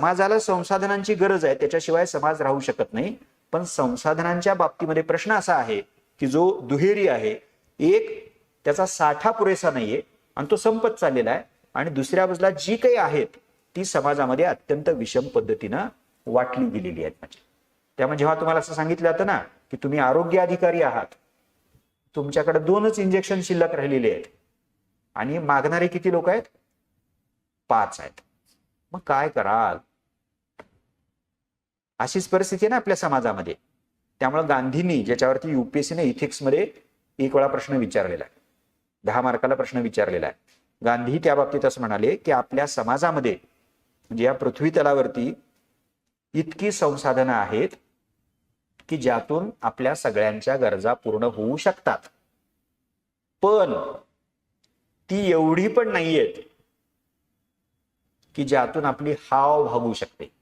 समाजाला संसाधनांची गरज आहे त्याच्याशिवाय समाज राहू शकत नाही. पण संसाधनांच्या बाबतीमध्ये प्रश्न असा आहे की जो दुहेरी आहे एक त्याचा साठा पुरेसा नाहीये आणि तो संपत चाललेला आहे आणि दुसऱ्या बाजूला जी काही आहेत ती समाजामध्ये अत्यंत विषम पद्धतीनं वाटली गेलेली आहेत म्हणजे त्यामुळे जेव्हा तुम्हाला असं सांगितलं जातं ना की तुम्ही आरोग्य अधिकारी आहात तुमच्याकडे दोनच इंजेक्शन शिल्लक राहिलेले आहेत आणि मागणारे किती लोक आहेत? पाच आहेत. मग काय कराल? अशीच परिस्थिती आहे ना आपल्या समाजामध्ये. त्यामुळे गांधींनी ज्याच्यावरती युपीएससीने इथिक्समध्ये एक वेळा प्रश्न विचारलेला आहे. दहा मार्काला प्रश्न विचारलेला आहे. गांधी त्या बाबतीत असं म्हणाले की आपल्या समाजामध्ये म्हणजे या पृथ्वी तलावरती इतकी संसाधनं आहेत की ज्यातून आपल्या सगळ्यांच्या गरजा पूर्ण होऊ शकतात. पण ती एवढी पण नाहीयेत की ज्यातून आपली हाव भागू शकते.